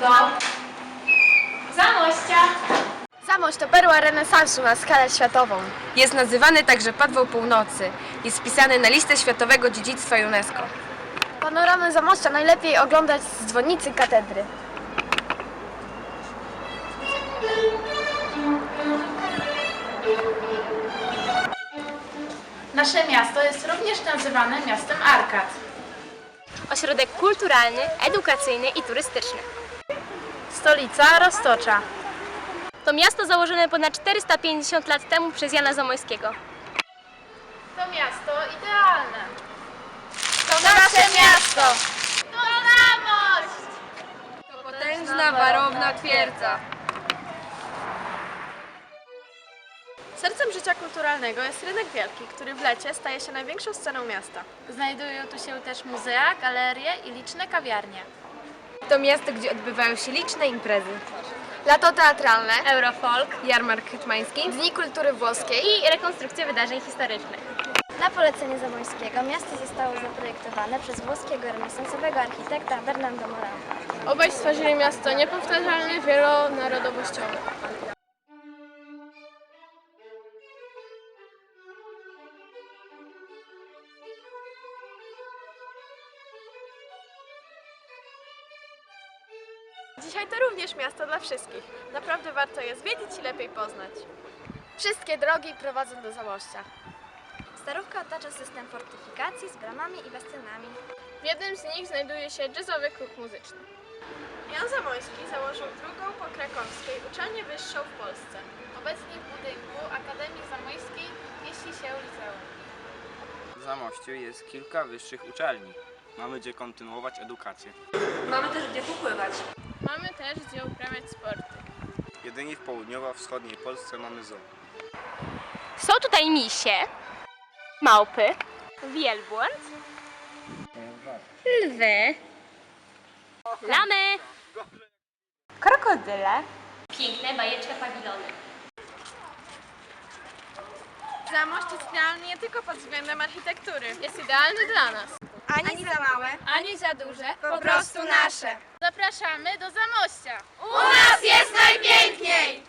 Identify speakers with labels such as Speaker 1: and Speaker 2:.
Speaker 1: do Zamościa.
Speaker 2: Zamość to perła renesansu na skalę światową.
Speaker 3: Jest nazywany także Padwą Północy. Jest wpisany na listę Światowego Dziedzictwa UNESCO.
Speaker 2: Panoramę Zamościa najlepiej oglądać z dzwonnicy katedry.
Speaker 1: Nasze miasto jest również nazywane miastem Arkad.
Speaker 4: Ośrodek kulturalny, edukacyjny i turystyczny.
Speaker 1: Stolica Roztocza.
Speaker 4: To miasto założone ponad 450 lat temu przez Jana Zamojskiego.
Speaker 1: To miasto idealne. To nasze miasto. To Zamość.
Speaker 3: Potężna, warowna twierdza.
Speaker 2: Sercem życia kulturalnego jest rynek wielki, który w lecie staje się największą sceną miasta.
Speaker 1: Znajdują tu się też muzea, galerie i liczne kawiarnie.
Speaker 3: To miasto, gdzie odbywają się liczne imprezy.
Speaker 2: Lato teatralne,
Speaker 4: Eurofolk
Speaker 3: Jarmark hetmański.
Speaker 2: Dni Kultury Włoskiej
Speaker 4: i rekonstrukcja wydarzeń historycznych.
Speaker 5: Na polecenie Zamoyskiego miasto zostało zaprojektowane przez włoskiego renesansowego architekta Bernardo Morano.
Speaker 2: Obaj stworzyli miasto niepowtarzalne, wielonarodowościowe. Dzisiaj to również miasto dla wszystkich. Naprawdę warto je zwiedzić i lepiej poznać. Wszystkie drogi prowadzą do Zamościa.
Speaker 5: Starówka otacza system fortyfikacji z bramami i bastionami.
Speaker 2: W jednym z nich znajduje się jazzowy klub muzyczny. Jan Zamoyski założył drugą po krakowskiej uczelnię wyższą w Polsce.
Speaker 1: Obecnie w budynku Akademii Zamojskiej mieści się liceum.
Speaker 6: W Zamościu jest kilka wyższych uczelni. Mamy gdzie kontynuować edukację.
Speaker 2: Mamy też gdzie uprawiać sporty.
Speaker 6: Jedynie w południowo-wschodniej Polsce mamy zoo.
Speaker 4: Są tutaj misie, małpy, wielbłąd, lwy, lamy, krokodyle, piękne bajeczne pawilony.
Speaker 2: Zamość jest idealny nie tylko pod względem architektury. Jest idealny dla nas.
Speaker 5: Ani za małe,
Speaker 1: Ani za duże.
Speaker 5: po prostu nasze.
Speaker 1: Zapraszamy do Zamościa.
Speaker 2: U nas jest najpiękniej!